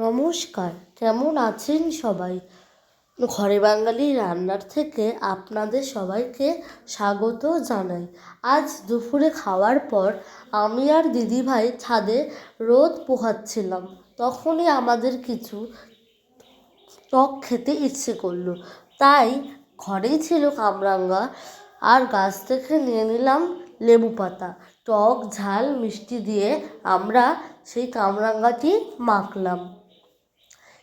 নমস্কার, কেমন আছেন সবাই? ঘরে বাঙালি রান্নার থেকে আপনাদের সবাইকে স্বাগত জানাই। আজ দুপুরে খাওয়ার পর আমি আর দিদিভাই ছাদে রোদ পোহাচ্ছিলাম। তখনই আমাদের কিছু টক খেতে ইচ্ছে করল। তাই ঘরেই ছিল কামরাঙ্গা আর গাছ থেকে নিয়ে নিলাম লেবু পাতা। টক, ঝাল, মিষ্টি দিয়ে আমরা সেই কামরাঙ্গাটি মাখলাম।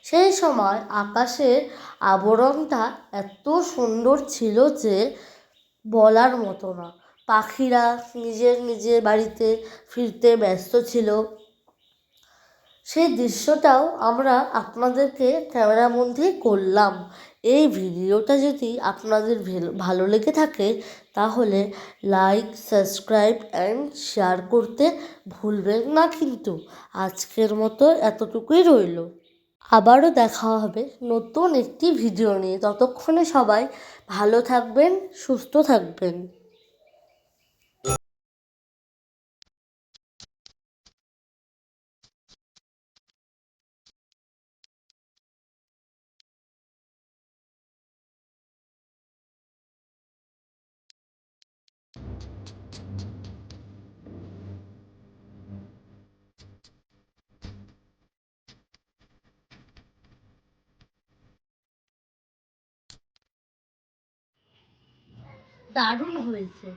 সেই সময় আকাশের আবরণটা এত সুন্দর ছিল যে বলার মতো না। পাখিরা নিজের নিজের বাড়িতে ফিরতে ব্যস্ত ছিল। সেই দৃশ্যটাও আমরা আপনাদেরকে ক্যামেরাবন্দি করলাম। এই ভিডিওটা যদি আপনাদের ভেল- লেগে থাকে, তাহলে লাইক সাবস্ক্রাইব অ্যান্ড শেয়ার করতে ভুলবেন না কিন্তু। আজকের মতো এতটুকুই রইল। আবারও দেখা হবে নতুন একটি ভিডিও নিয়ে। ততক্ষণে সবাই ভালো থাকবেন সুস্থ থাকবেন। দারুণ হয়েছে।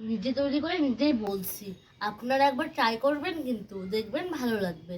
নিজে তৈরি করে নিজেই বলছি। আপনারা একবার ট্রাই করবেন কিন্তু দেখবেন ভালো লাগবে।